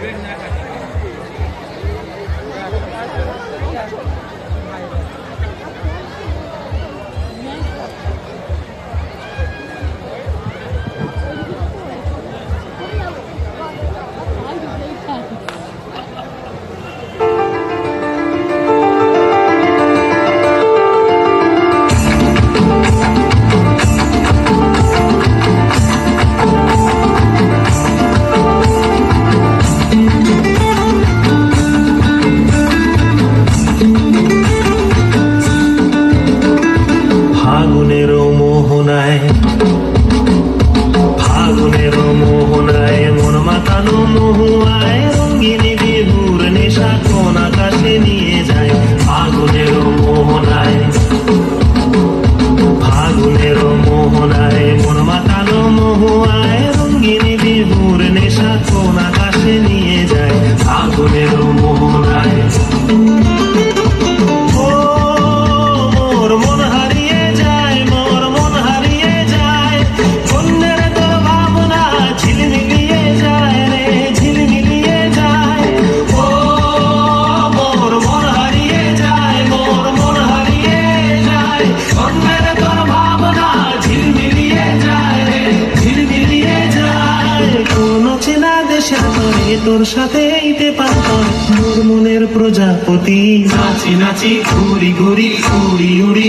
เรื่องนะครับ মাতানো মহুয়ায় রঙ্গিনী বিহুর আকাশে নিয়ে যায় মন মাতালো মহুয়ায় রঙ্গিনী বিহুর নেশা কোন আকাশে নিয়ে চেনা তোর সাথে এইতে পারতর মোর মনের প্রজাপতি। নাচি নাচি ঘুরি ঘুরি উড়ি উড়ি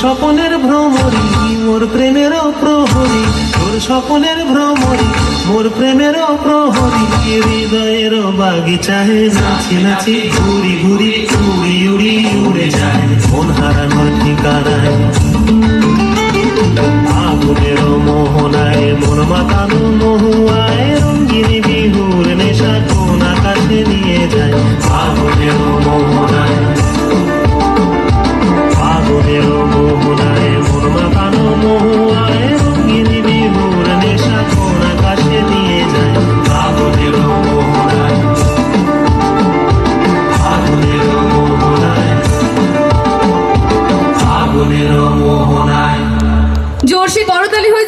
স্বপনের ভ্রমরি মোর প্রেমের প্রহরী, তোর স্বপনের ভ্রমরি মোর প্রেমের প্রহরী হৃদয়ের বাগিচায় নাচি নাচি, ঘুরি ঘুরি mataron